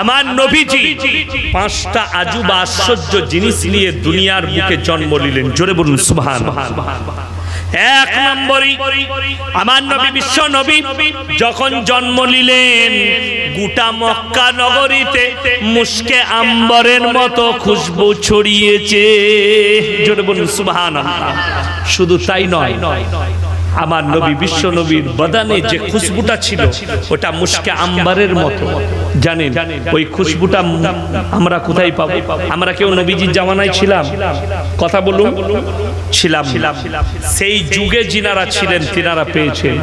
আমার নবীজি পাঁচটা আজুবা আশ্চর্য জিনিস নিয়ে দুনিয়ার বুকে জন্ম নিলেন। জোরে বলুন, সুবহান। এক নম্বরই, আমার নবী বিশ্ব নবী যখন জন্ম নিলেন, গোটা মক্কা নগরীতে মুস্কে আম্বরের মতো খুশবু ছড়িয়েছে। জোরে বলুন সুবহান শুধু তাই নয় আমার নবী বিশ্ব নবীর বদানে যে খুশবুটা ছিল ওটা মুস্কে আম্বারের মতো। জানেন ওই খুশবুটা আমরা কোথায় পাবো? আমরা কেউ নবীজির জামানায় ছিলাম? কথা বলুন। ছিলাম। সেই যুগে যিনারা ছিলেন তিনারা পেয়েছেন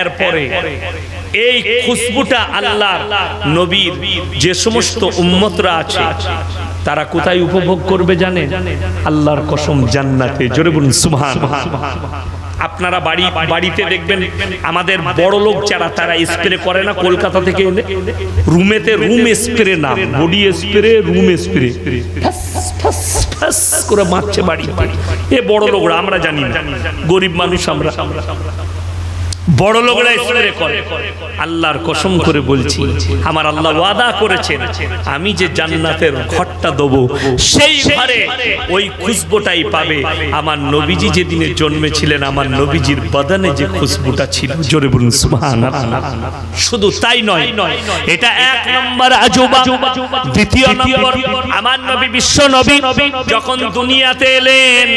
এরপরে এই খুশবুটা আল্লাহ নবীর যে সমস্ত উম্মতরা আছে তারা কোথায় উপভোগ করবে জানে আল্লাহর কসম জান্নাতে। জোরে বলুন সুবহান। আপনারা বাড়ি বাড়িতে দেখবেন আমাদের বড় লোক যারা তারা স্প্রে করে না কলকাতা থেকে এনে রুমেতে রুম স্প্রে না বডি স্প্রে রুম স্প্রে করে মারছে বাড়ি এ বড় লোকরা আমরা জানি না। গরিব মানুষ আমরা। বড় লোকরা করে, আল্লাহর কসম করে বলছি, আমার আল্লাহ ওয়াদা করেছেন, আমি যে জান্নাতের ঘরটা দেব, সেই ঘরে ওই খুশবুটাই পাবে। আমার নবীজি যেদিনে জন্মেছিলেন, আমার নবীজির বদনে যে খুশবুটা ছিল, জোরে বলুন শুধু তাই নয়, এটা এক নম্বর আজুবা, দ্বিতীয় নম্বর, আমার নবী বিশ্ব নবী, যখন দুনিয়াতে এলেন,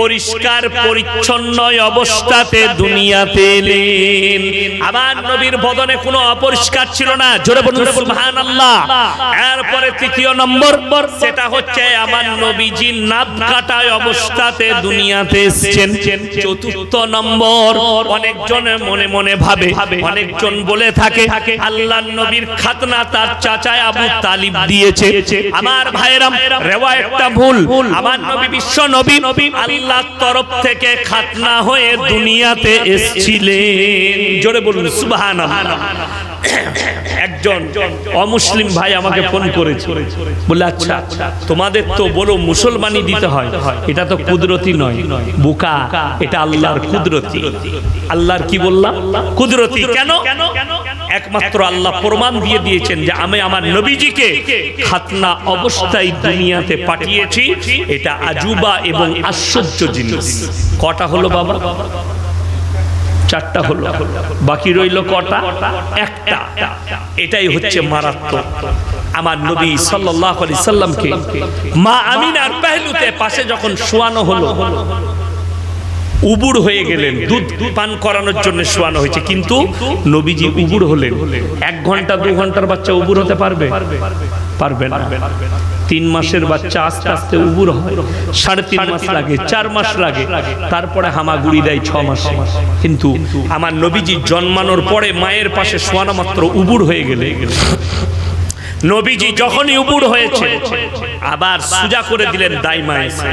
পরিষ্কার, পরিচ্ছন্ন অবস্থাতে দুনিয়াতে এলেন আমার নবীর বদনে কোনো অপরিষ্কার ছিল না। জোরে বলুন সুবহানাল্লাহ। এরপরে তৃতীয় নম্বর সেটা হচ্ছে আমার নবীজি নাক কাটায় অবস্থাতে দুনিয়াতে এসেছেন। চতুর্থ নম্বর অনেকজন মনে মনে ভাবে অনেকজন বলে থাকে আল্লাহর নবীর খাতনা তার চাচায় আবু তালিব দিয়েছে। আমার ভাইরাম রেওয়ায়তটা ভুল। আমার নবী বিশ্ব নবী আল্লাহর তরফ থেকে খাতনা হয়ে দুনিয়াতে এসেছিলেন। জোরে বলুন একজন অমুসলিম ভাই আমাকে ফোন করেছে। বলে আচ্ছা তোমাদের তো বলো দিতে হয়। এটা তো কুদরতি নয়। বুকা এটা আল্লাহর কুদরতি আল্লাহর কি বললাম? কুদরতি কেন? একমাত্র আল্লাহ প্রমাণ দিয়ে দিয়েছেন যে আমি আমার নবীজিকে খাতনা অবস্থায় দুনিয়াতে পাঠিয়েছি। এটা আজুবা এবং আশ্চর্য জিনিস। কটা হলো বাবা? চারটা হলো। বাকি রইল কটা? একটা। এটাই হচ্ছে মারাত্মক। আমার নবী আলাইহি সাল্লামকে মা আমিনার পেহলুতে পাশে যখন শোয়ানো হলো উবুর হয়ে গেলেন। দুধ পান করানোর জন্য শোয়ানো হয়েছে। কিন্তু নবীজি উবুর হলেন। এক ঘণ্টা, দু ঘণ্টার বাচ্চা উবুর হতে পারবে? পারবে না। তিন মাসের বাচ্চা আস্তে আস্তে উবুর হয়। সাড়ে তিন মাস লাগে, চার মাস লাগে। তারপরে হামাগুড়ি দেয় ছ মাসে। কিন্তু আমার নবীজি জন্মানোর পরে মায়ের পাশে শোয়ানো মাত্র উবুর হয়ে গেলে। নবীজি যখনই উবুর হয়েছে, আবার সুজা করে দিলেন দাই মা এসে।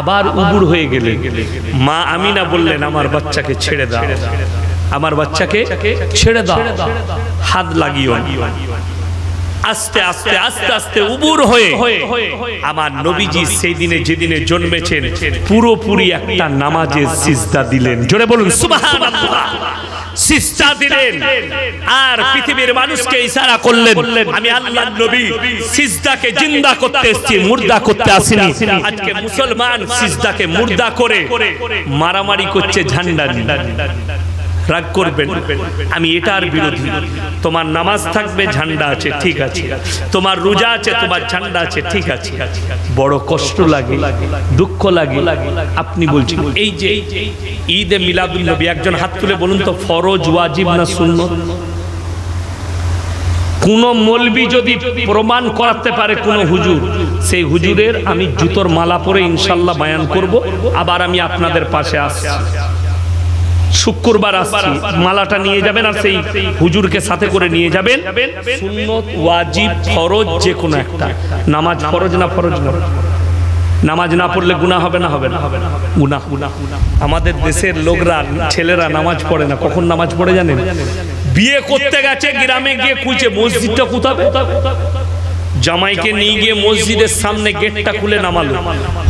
আবার উবুর হয়ে গেলেন মা আমিনা বললেন, আমার বাচ্চাকে ছেড়ে দাও। আমার বাচ্চাকে ছেড়ে দাও। হাত লাগিও আস্তে আস্তে আস্তে আস্তে উবুর হয়ে আমার নবীজি সেই দিনে যেদিনে জন্মেছেন, পুরোপুরি একটা নামাজের সিজদা দিলেন। জোরে বলুন, সুবহানাল্লাহ। দিলেন। আর পৃথিবীর মানুষকে ইশারা করলেন, আমি আল্লাহর নবী সিজদাকে জিন্দা করতে এসেছি, মুর্দা করতে আসিনি। আজকে মুসলমান সিজদাকে মুর্দা করে মারামারি করছে ঝান্ডা রাগ করবেন আমি এটার বিরোধী। তোমার নামাজ থাকবে, ঝান্ডা আছে, ঠিক আছে। তোমার রোজা আছে, তোমার ঝান্ডা আছে, ঠিক আছে। বড় কষ্ট লাগে, দুঃখ লাগে। আপনি বলছেন, এই যে ঈদে মিলাদুল নবী, একজন হাত তুলে বলুন তো, ফরজ, ওয়াজিব না সুন্নত? কোন মলবি যদি প্রমাণ করাতে পারে কোন হুজুর, সেই হুজুরের আমি জুতোর মালা পরে ইনশাল্লাহ বায়ান করব, আবার আমি আপনাদের পাশে আসছি। শুক্রবার আসছি। মালাটা নিয়ে যাবেন আর সেই হুজুরকে সাথে করে নিয়ে যাবেন। সুন্নত, ওয়াজিব, ফরজ যে কোনো একটা। নামাজ ফরজ না ফরজ না। নামাজ না পড়লে গুনাহ হবে না হবে না। গুনাহ। আমাদের দেশের লোকরা, ছেলেরা নামাজ পড়ে না। কখন নামাজ পড়ে জানেন? বিয়ে করতে গেছে, গ্রামে গিয়ে খুঁজে মসজিদটা কোথাবে জামাইকে নিয়ে গিয়ে মসজিদের সামনে গেটটা খুলে নামালো।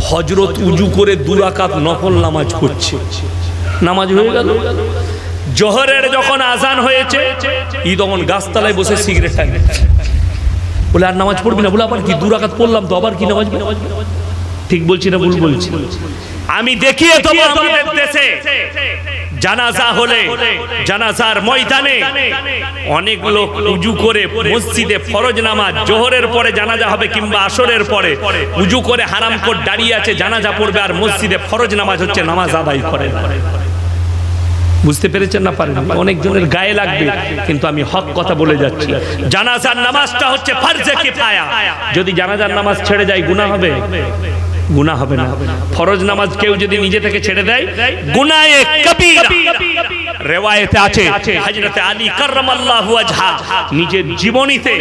হজরত উজু করে দুরাকাত নফল নামাজ পড়ছে। নামাজ হয়ে গেল। জহরের যখন আজান হয়েছে ই তখন গাছতলায় বসে সিগারেট টাঙে বলে, আর নামাজ পড়বি না? বলে, আবার কি দুরাকাত পড়লাম তো, আবার কি নামাজ? ঠিক বলছি না, ভুল বলছি। আমি দেখি জানাজা হলে, জানাজার ময়দানে অনেক লোক উজু করে মসজিদে ফরজ নামাজ, জোহরের পরে জানাজা হবে কিংবা আসরের পরে উজু করে হারাম করে দাঁড়িয়ে আছে, জানাজা পড়বে আর মসজিদে ফরজ নামাজ হচ্ছে নামাজ আদায় করে বুঝতে পেরেছেন না পারেন? অনেক জনের গায়ে লাগবে, কিন্তু আমি হক কথা বলে যাচ্ছি। জানাজার নামাজটা হচ্ছে ফারজে যদি জানাজার নামাজ ছেড়ে যায়, গুনাহ হবে? গুনাহ হবে না। ফরজ নামাজ কেউ যদি নিজে থেকে ছেড়ে দেয়, গুনাহে কবিরা। রেওয়ায়েতে আছে, হযরতে আলী কাররামাল্লাহু ওয়াজহা নিজের জীবনীতে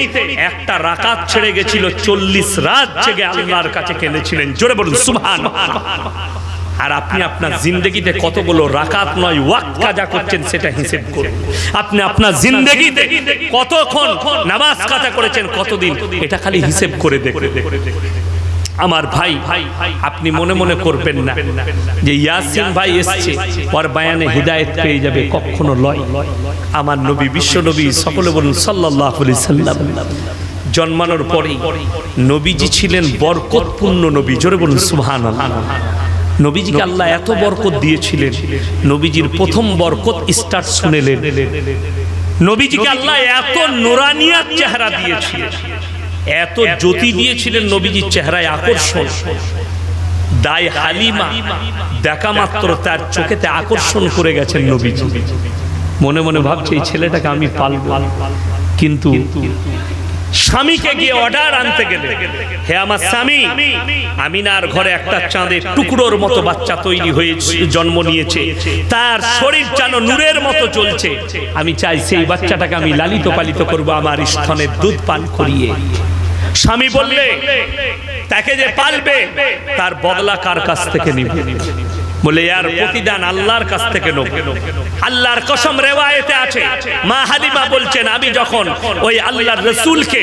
একটা রাকাত ছেড়ে গেছিল 40 রাত জেগে আল্লাহর কাছে কেঁদেছিলেন। জোরে বলুন সুবহানাল্লাহ আর আপনি আপনার জিন্দগিতে কতগুলো রাকাত নয়, ওয়াক্ত কাজা করছেন সেটা হিসেব করুন। আপনি আপনার জিন্দগিতে কতক্ষণ নামাজ কাজা করেছেন কতদিন, এটা খালি হিসেব করে দেখুন। আমার ভাই, আপনি মনে মনে করবেন না যে ইয়াসিন ভাই এসছে, ওর বায়ানে হৃদায়ত পেয়ে যাবে, কখনো লয়। আমার নবী, বিশ্ব নবী সকলে বলুন আলাইহি সাল্লাম। জন্মানোর পরেই নবীজি ছিলেন বরকতপূর্ণ নবী, জোরে বলুন, সুবহানাল্লাহ। নবীজিকে আল্লাহ এত বরকত দিয়েছিলেন, নবীজির প্রথম বরকত স্টার্ট শুনেলেন নবীজিকে আল্লাহ এত নোরানিয়ার চেহারা দিয়েছিলেন। এত জ্যোতি দিয়েছিলেন নবীজির চেহারায় আকর্ষণ। দায় হালিমা দেখা মাত্র তার চোখেতে আকর্ষণ করে গেছেন নবীজি। মনে মনে ভাবছে, এই ছেলেটাকে আমি পালব। কিন্তু স্বামীকে গিয়ে অর্ডার আনতে গেলে। হে আমার স্বামী আমিনার ঘরে একটা চাঁদের টুকরোর মতো বাচ্চা তৈরি হয়ে জন্ম নিয়েছে। তার শরীর যেন নূরের মতো চলছে। আমি চাই সেই বাচ্চাটাকে আমি লালিত পালিত করব আমার স্তনের দুধ পান করিয়ে। স্বামী বললে তাকে যে পালবে তার বদলা কার কাছ থেকে নিবে? বলে, ইয়ার প্রতিদান আল্লাহর কাছ থেকে নেব। আল্লাহর কসম রেওয়ায়েতে আছে। মা হালিমা বলছেন, আমি যখন ওই আল্লাহর রসুলকে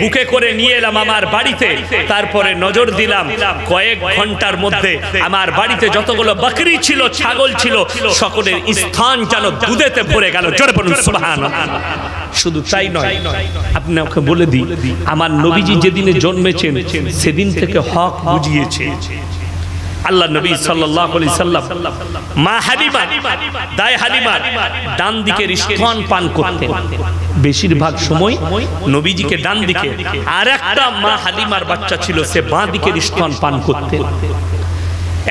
বুকে করে নিয়ে এলাম আমার বাড়িতে, তারপরে নজর দিলাম, কয়েক ঘণ্টার মধ্যে আমার বাড়িতে যতগুলো বকরি ছিল, ছাগল ছিল, সকলের স্থান যেন দুধেতে ভরে গেল। জোরে বলুন শুধু তাই নয়, আপনি ওকে বলে দিই, আমার নবীজি যেদিনে জন্মেছেন, সেদিন থেকে হক বুঝিয়েছে। আল্লাহ নবী সাল্লাল্লাহু আলাইহি সাল্লাম মা হালিমা দায় হালিমা ডান দিকের স্তন পান করতেন। বেশিরভাগ সময় নবীজিকে ডান দিকে আর একটা মা হালিমার বাচ্চা ছিল সে বাঁ দিকের স্তন পান করতেন।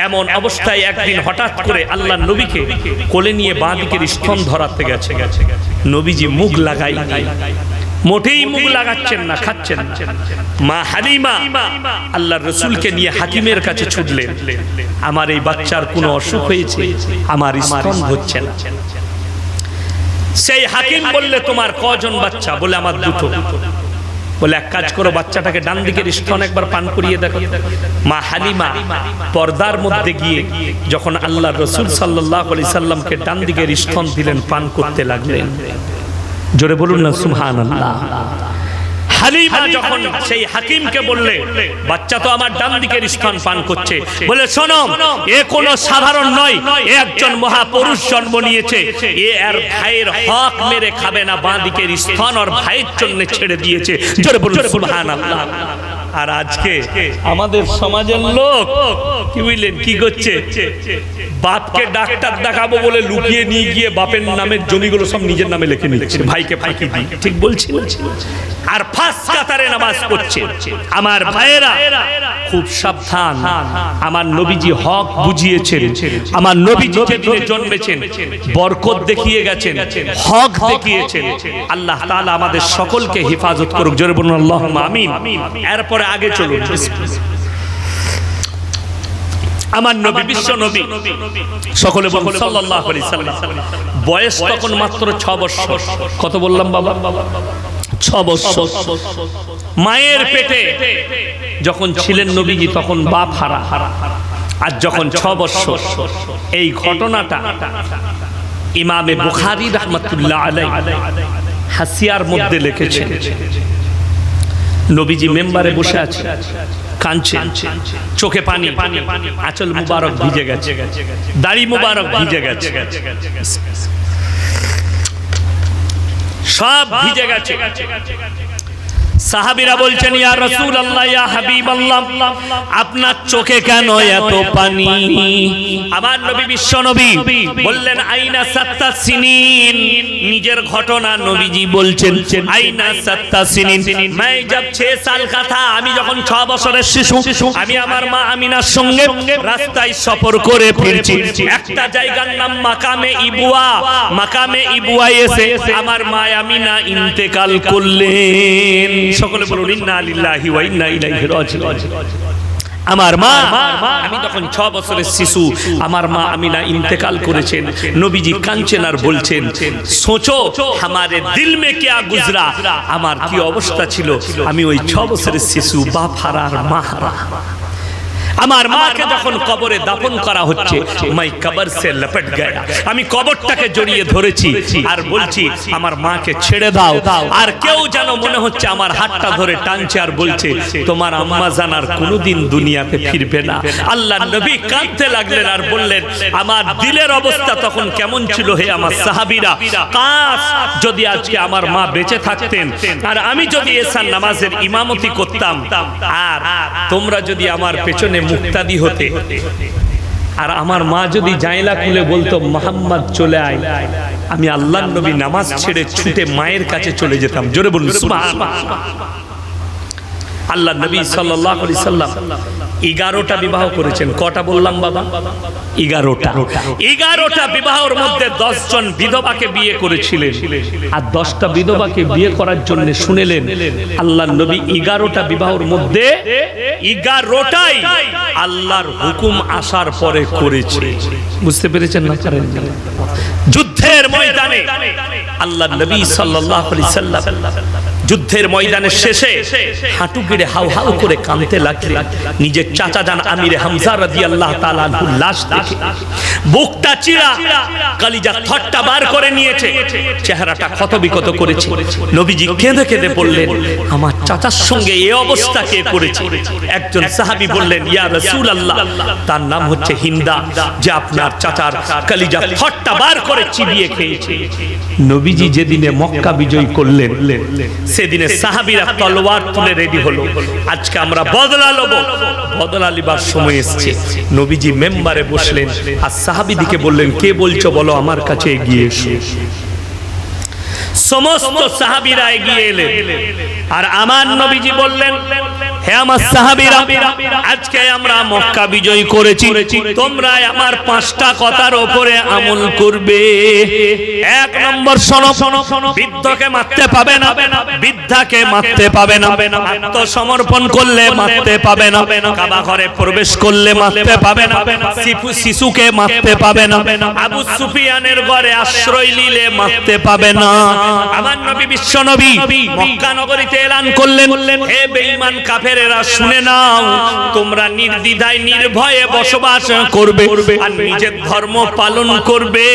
এমন অবস্থায় একদিন হঠাৎ করে আল্লাহ নবীকে কোলে নিয়ে বাঁ দিকের স্তন ধরাতে গেছে। নবীজি মুখ লাগাই। মোটেই মুখ লাগাচ্ছেন না, খাচ্ছেন। মা হালিমা আল্লাহ রসুলকে নিয়ে হাকিমের কাছে ছুটলেন। আমার এই বাচ্চার কোনো অসুখ হয়েছে? আমার স্তন হচ্ছে না। সেই হাকিম বললে, তোমার কজন বাচ্চা? বলে, আমার দুটো। বলে, এক কাজ করো, বাচ্চাটাকে ডান দিকের স্তন একবার পান করিয়ে দেখো। মা হালিমা পর্দার মধ্যে গিয়ে যখন আল্লাহ রসুল সাল্লাহ আলি সাল্লামকে ডান দিকের স্তন দিলেন, পান করতে লাগলেন। জোরে বলুন না সুহান আল্লাহ হালিমা যখন সেই হাকিমকে বললে বাচ্চা তো আমার ডান দিকের স্থান পান করছে। বলে শোনো এ কোনো সাধারণ নয় এ একজন মহাপুরুষ জন্ম নিয়েছে। এ আর ভাইয়ের হক মেরে খাবে না বাঁ দিকের স্থান আর ভাইয়ের জন্য ছেড়ে দিয়েছে। জোরে বলুন সুবহানাল্লাহ। আর আজকে আমাদের সমাজের লোক কি বুঝলেন কি করছে? বাপকে ডাক্তার দেখাবো বলে লুকিয়ে নিয়ে গিয়ে বাপের নামের জমিগুলো সব নিজের নামে লিখে নিচ্ছে ভাইকে ফাঁকি দিই। ঠিক বলছি বলছি আর ফার্স্ট কাতারে নামাজ পড়ছে। আমার ভাইয়েরা, খুব সাবধান। আমার নবীজি হক বুঝিয়েছেন। আমার নবীজি যেদিনে জন্মেছেন, বরকত দেখিয়ে গেছেন, হক দেখিয়েছেন। আল্লাহ তাআলা আমাদের সকলকে হেফাজত করুক। জোরে বলুন, আল্লাহুম্মা আমিন। এরপরে আগে চলুন। আমার নবী বিশ্ব নবী। সকলে বলুন, সাল্লাল্লাহু আলাইহি সাল্লাম। বয়স তখন মাত্র 6 বছর। কত বললাম বাবা? মায়ের পেটে যখন ছিলেন নবীজি, তখন বাপ হারা। হারা আর যখন ছ বছর এই ঘটনাটা ইমামে বুখারী রহমতুল্লাহ আলাই হাসিয়ার মধ্যে লিখেছেন নবীজি মেম্বারে বসে আছে, কাঁদছে, চোখে পানি, আচল মুবারক ভিজে গেছে, দাড়ি মুবারক ভিজে গেছে। সব ভিজে গেছে। সাহাবিরা বলছেন, ইয়া রাসূলুল্লাহ আল্লাহ ইয়া হাবিব আল্লাহ আপনার চোখে কেন এত পানি? আবার নবী বিশ্ব নবী বললেন, আইনা সাত্তা সিনিন। নিজের ঘটনা নবীজি বলছেন, আইনা সাত্তা সিনিন। মাই জব 6 সাল কথা, আমি যখন 6 বছরের শিশু, আমি আমার মা আমিনার সঙ্গে রাস্তায় সফর করে ফিরছি। একটা জায়গার নাম মাকামে ইবুয়া। মাকামে ইবুয়া এসে আমার মা আমিনা ইন্তেকাল করলেন। সকলে বলুন ইন্না লিল্লাহি ওয়া ইন্না ইলাইহি রাজিউন। আমার মা আমি তখন ছ বছরের শিশু আমার মা আমিনা ইন্তেকাল করেছেন নবীজি কাঞ্চেন আর বলছেন সোচো আমারে দিল মে কেয়া গুজরা। আমার কি অবস্থা ছিল? আমি ওই ছ বছরের শিশু বাপ হারার মা হারা। আমার মাকে যখন কবরে দাফন করা হচ্ছে, মাই কবর সে লপট গয়া। আমি কবরটাকে জড়িয়ে ধরেছি আর বলছি, আমার মাকে ছেড়ে দাও। আর কেউ যেন মনে হচ্ছে আমার হাতটা ধরে টানছে আর বলছে, তোমার আম্মা জানার কোনোদিন দুনিয়াতে ফিরবে না। আল্লাহ নবী কাঁদতে লাগলেন আর বললেন, আমার দিলের অবস্থা তখন কেমন ছিল হে আমার সাহাবীরা? কাশ যদি আজকে আমার মা বেঁচে থাকতেন, আর আমি যদি এসার নামাজের ইমামতি করতাম, আর তোমরা যদি আমার পেছনে মুক্তাদি হতে। আর আমার মা যদি জায়লা খুলে বলতো, মোহাম্মদ চলে আয়। আমি আল্লাহ নবী নামাজ ছেড়ে ছুটে মায়ের কাছে চলে যেতাম। জোরে বলুন আল্লাহ নবী সাল্লাহ সাল্লাম এগারোটা বিবাহ করেছেন। কটা বললাম বাবা? এগারোটা। এগারোটা বিবাহের মধ্যে দশ জন বিধবাকে বিয়ে করেছিলেন। আর দশটা বিধবাকে বিয়ে করার জন্য শুনেলেন আল্লাহ নবী এগারোটা বিবাহের মধ্যে এগারোটাই আল্লাহর হুকুম আসার পরে করেছে। বুঝতে পেরেছেন না যুদ্ধের ময়দানে আল্লাহ নবী আলাইহি সাল্লাম যুদ্ধের ময়দানের শেষে হাঁটু গেড়ে হাউ হাউ করে কাঁদতে লাগলেন নিজের চাচা জান আমিরে হামজা তাআলা আনহুর লাশ দেখে বুকটা চিরা কলিজা থট্টা বার করে নিয়েছে, চেহারাটা ক্ষত বিকত করেছে। নবীজি কেঁদে কেঁদে বললেন, আমার চাচার সঙ্গে এই অবস্থা কে করেছে? একজন সাহাবী বললেন, ইয়া রাসূলুল্লাহ, তার নাম হচ্ছে হিন্দা যে আপনার চাচার কালিজা থটটা বার করে চিবিয়ে খেয়েছে। নবীজি যেদিনে মক্কা বিজয় করলেন সেদিনে সাহাবিরা তলোয়ার তুলে রেডি হলো। আজকে আমরা বদলা লব। বদলা লিবার সময় এসছে। নবীজি মেম্বারে বসলেন। আর সাহাবিদিকে বললেন, কে বলছো? বলো, আমার কাছে এগিয়ে এসো। সমস্ত সাহাবীরা এগিয়ে এলেন আর আমার নবীজি বললেন, হে আমার সাহাবীরা, আজকে আমরা মক্কা বিজয় করেছি। তোমরা আমার পাঁচটা কথার উপরে আমল করবে। এক নম্বর শোনো বৃদ্ধকে মারতে পাবে না, বৃদ্ধাকে মারতে পাবে না। আত্মসমর্পণ করলে মারতে পাবে না কাবা ঘরে প্রবেশ করলে মারতে পাবে না, শিশু- শিশুকে মারতে পাবে না, আবু সুফিয়ানের ঘরে আশ্রয় নিলে মারতে পাবে না। আমার নবী বিশ্ব নবী মক্কা নগরীতে এলান করলেন। হে বেঈমান কাফেরেরা শুনে নাও তোমরা নির্দ্বিধায় নির্ভয়ে বসবাস করবে আর নিজের ধর্ম পালন করবে।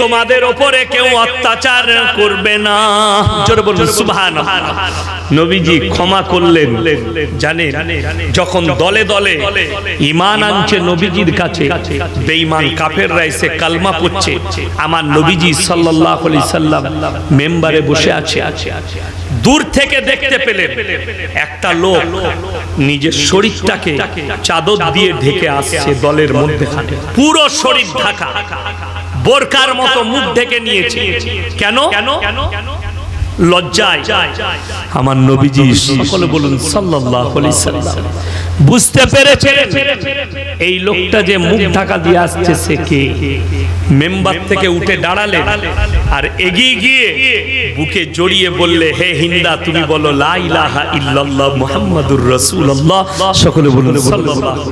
তোমাদের উপরে কেউ অত্যাচার করবে না। জোরে বলুন সুবহানাল্লাহ। নবীজি ক্ষমা করলেন। জানেন যখন দলে দলে ইমান আনছে নবীজির কাছে বেঈমান কাফেররা এসে কালমা পড়ছে। আমার নবীজি সাল্লাল্লাহু আলাইহি সাল্লাম মেম্বারে বসে আছে। দূর থেকে দেখতে পেলে একটা লোক নিজের শরীরটাকে চাদর দিয়ে ঢেকে আসছে দলের মধ্যে পুরো শরীর ঢাকা। বোরকার মতো মুখ ঢেকে নিয়েছে। কেন কেন? আমার নবীজি সকলে বলুন বুঝতে পেরেছেন? এই লোকটা যে মুখ ঢাকা দিয়ে আসছে, সে কে? মেম্বার থেকে উঠে দাঁড়ালেন আর এগিয়ে গিয়ে বুকে জড়িয়ে বললে, হে হিন্দা, তুমি বলো, লা ইলাহা ইল্লাল্লাহ মুহাম্মাদুর রাসূলুল্লাহ। সকলে বলুন, সাল্লাল্লাহু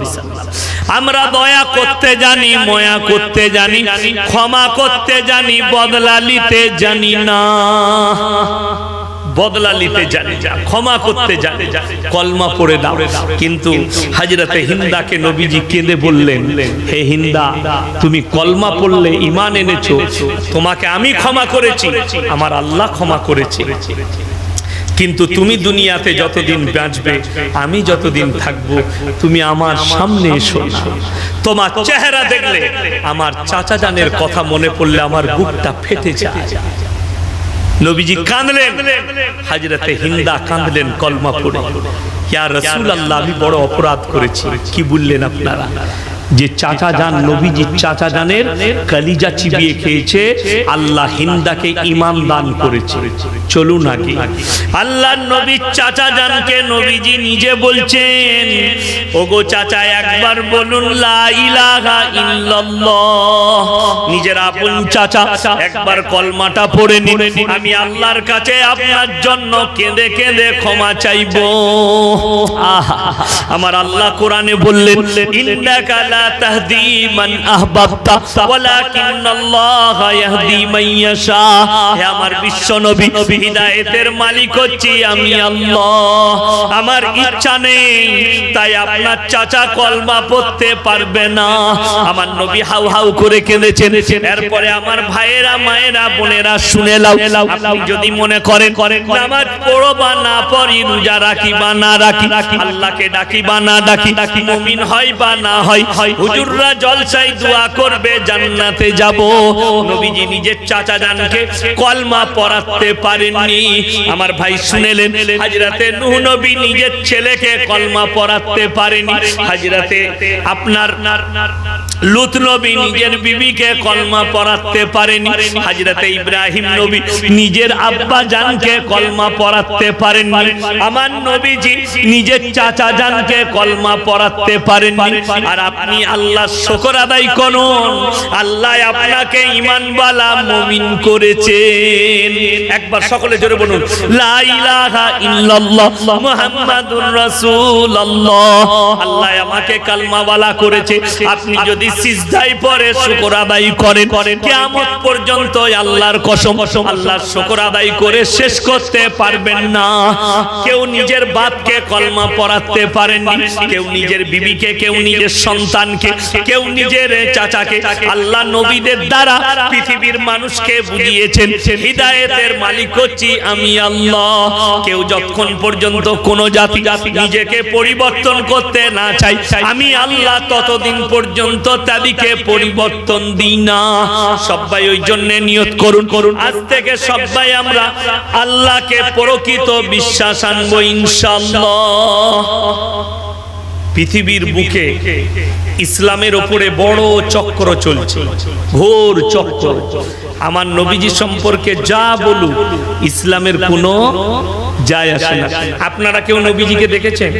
আমরা দয়া করতে জানি, ময়া করতে জানি, ক্ষমা করতে জানি, বদলা নিতে জানি না। বদলা নিতে জানে যা ক্ষমা করতে জানে কলমা পড়ে দাও। কিন্তু হাজরতে হিন্দাকে নবীজি কেঁদে বললেন হে হিন্দা তুমি কলমা পড়লে ইমান এনেছো। তোমাকে আমি ক্ষমা করেছি। আমার আল্লাহ ক্ষমা করেছে। কিন্তু তুমি দুনিয়াতে যতদিন বাঁচবে আমি যতদিন থাকব তুমি আমার সামনে এসো। তোমার চেহারা দেখলে আমার চাচা জানের কথা মনে পড়লে আমার বুকটা ফেটে যায়। নবীজি কাঁদলেন। হাজরাতে হিন্দা কাঁদলেন কলমা পড়ে। ইয়া রাসূলুল্লাহ, আমি বড় অপরাধ করেছি। কি বললেন আপনারা? যে চাচা যান নবীজির চাচা জানের কালিজা চিবিয়ে খেয়েছে আল্লাহ হিন্দাকে ইমান দান করেছে। চলুন আগে। আল্লাহ নবীর চাচা জানকে নবীজি নিজে বলছেন ওগো চাচা একবার বলুন লা ইলাহা ইল্লাল্লাহ। নিজের আপন চাচা একবার কলমাটা পড়ে নিন। আমি আল্লাহর কাছে আপনার জন্য কেঁদে কেঁদে ক্ষমা চাইব। আহা আমার আল্লাহ কোরআনে বললেন ইন্নাকা লা তাহদি মান আহবাবতা, ওয়ালাকিন্নাল্লাহ ইয়াহদি মান ইয়াশা। হে আমার বিশ্ব নবী হিদায়েতের মালিক হচ্ছি আমি আল্লাহ। আমার ইচ্ছা নেই, তাই আপনার চাচা কলমা পড়তে পারবে না। আমার নবী হাউ হাউ করে কেঁদেছেন। এরপরে আমার ভাইয়েরা, মায়েরা, বোনেরা, শুনে লাও যদি মনে করেন করেন, নামাজ পড়ো বা না পড়ি, রোজা রাখি বা না রাখি, আল্লাহকে ডাকি বা না ডাকি, মুমিন হয় বা না হয় হুজুররা জলসাই দোয়া করবে, জান্নাতে যাব। নবীজি নিজের চাচা জানকে কলমা পড়াতে পারেননি। আমার ভাই শুনেলেন, হাজরাতে নূহ নবী নিজের ছেলেকে কলমা পড়াতে পারেনি। হাজরাতে আপনার লুত নবী নিজের বিবিকে কলমা পড়াতে পারেনি। হাজরাতে ইব্রাহিম নবী নিজের আব্বা জানকে কলমা পড়াতে পারেননি। আমার নবীজি নিজের চাচা জানকে কলমা পড়াতে পারেননি। আর আপনি আল্লাহ শুকর আদায় করুন। আল্লাহ আপনাকে ইমানওয়ালা মুমিন করেছেন। একবার সকলে জোরে বলুন লা ইলাহা ইল্লাল্লাহ মুহাম্মাদুর রাসূলুল্লাহ। আল্লাহ আমাকে কালমাওয়ালা করেছে। আপনি যদি সিজদায় পড়ে শুকর আদায় করেন। কিয়ামত পর্যন্ত আল্লাহর কসম আল্লাহর শুকর আদায় করে শেষ করতে পারবেন না। কেউ নিজের বাপকে কলমা পড়াতে পারেননি কেউ নিজের বিবিকে কেউ নিজের সন্তানকে কেউ নিজের চাচাকে। আল্লাহ নবীদের দ্বারা পৃথিবীর মানুষকে বুঝিয়েছেন হৃদায়তের মালিক হচ্ছি আমি আল্লাহ। কেউ যতক্ষণ পর্যন্ত কোন জাতি নিজেকে পরিবর্তন করতে না চাই আমি আল্লাহ ততদিন পর্যন্ত তাদেরকে পরিবর্তন দিই না। সবাই ওই জন্য নিয়ত করুন। করুন আজ থেকে সবাই আমরা আল্লাহকে প্রকৃত বিশ্বাস আনব পৃথিবীর বুকে ইসলামের ওপরে বড় চক্র চলছে। ঘোর চক্র। আমার নবীজি সম্পর্কে যা বলুক, ইসলামের কোনো যায় আসে না। আপনারা কেউ নবীজিকে দেখেছেন?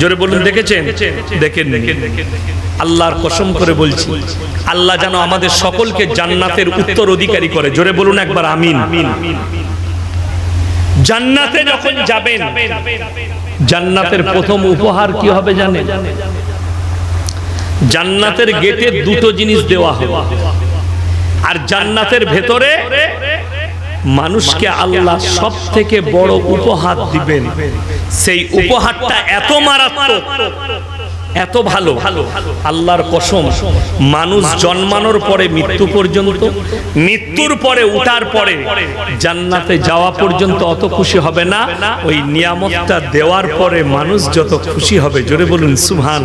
জোরে বলুন দেখেছেন? দেখেন আল্লাহর কসম করে বলছি আল্লাহ যেন আমাদের সকলকে জান্নাতের উত্তর অধিকারী করে। জোরে বলুন একবার আমিন। জান্নাতে যখন যাবেন জান্নাতের প্রথম উপহার কি হবে জানেন? জান্নাতের গেটে দুটো জিনিস দেওয়া হবে। আর জান্নাতের ভেতরে মানুষকে আল্লাহ সব থেকে বড় উপহার দিবেন। সেই উপহারটা এত মারাত্মক এত ভালো। আল্লাহর কসম মানুষ জন্মানোর পরে মৃত্যু পর্যন্ত মৃত্যুর পরে উঠার পরে জান্নাতে যাওয়া পর্যন্ত অত খুশি হবে না। ওই নিয়ামতটা দেওয়ার পরে মানুষ যত খুশি হবে। জোরে বলুন সুহান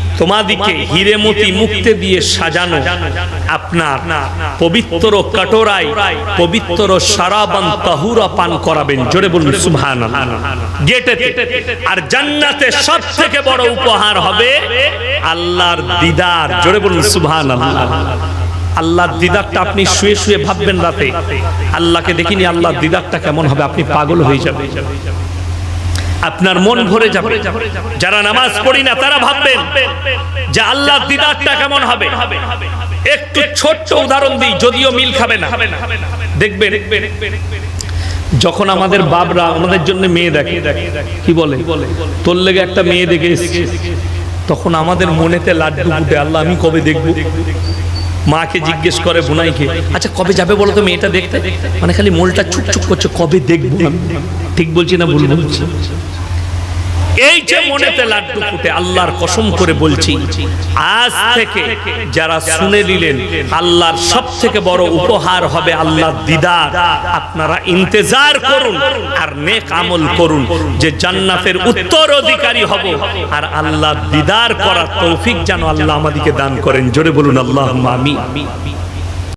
তোমাদিকে হিরেমতি মুক্তে দিয়ে সাজানো আপনার পবিত্র কাটোরায় পবিত্র সারাবান তাহুরা পান করাবেন। জোরে বলুন সুবহান গেটেতে। আর জান্নাতে সব থেকে বড় উপহার হবে আল্লাহর দিদার। জোরে বলুন সুবহান আল্লাহর দিদারটা আপনি শুয়ে শুয়ে ভাববেন রাতে। আল্লাহকে দেখিনি আল্লাহর দিদারটা কেমন হবে? আপনি পাগল হয়ে যাবে আপনার মন ভরে যাবে। যারা নামাজ পড়ি না তারা ভাববেন যে আল্লাহর দিদারটা কেমন হবে। একটু ছোট্ট উদাহরণ দিই যদিও মিল খাবে না। দেখবেন যখন আমাদের বাবরা আমাদের জন্য মেয়ে দেখে কি বলে? তোর লেগে একটা মেয়ে দেখে এসছে তখন আমাদের মনেতে লাড্ডু ফুটে আল্লাহ আমি কবে দেখব? মাকে জিজ্ঞেস করে বোনাইকে আচ্ছা কবে যাবে বলো তো মেয়েটা দেখতে মানে খালি মোলটা চুপ চুপ করছে, কবে দেখব? ঠিক বলছি না, ভুল বলছি এই যে মনেতে লাড্ডু ফুটে, আল্লাহর কসম করে বলছি, আজ থেকে যারা শুনে নিলেন, আল্লাহর সব থেকে বড় উপহার হবে আল্লাহর দিদার। আপনারা ইন্তেজার করুন আর নেক আমল করুন, যে জান্নাতের উত্তর অধিকারী হব। আর আল্লাহ দিদার করার তৌফিক যেন আল্লাহ আমাদেরকে দান করেন। জোরে বলুন আল্লাহ আমি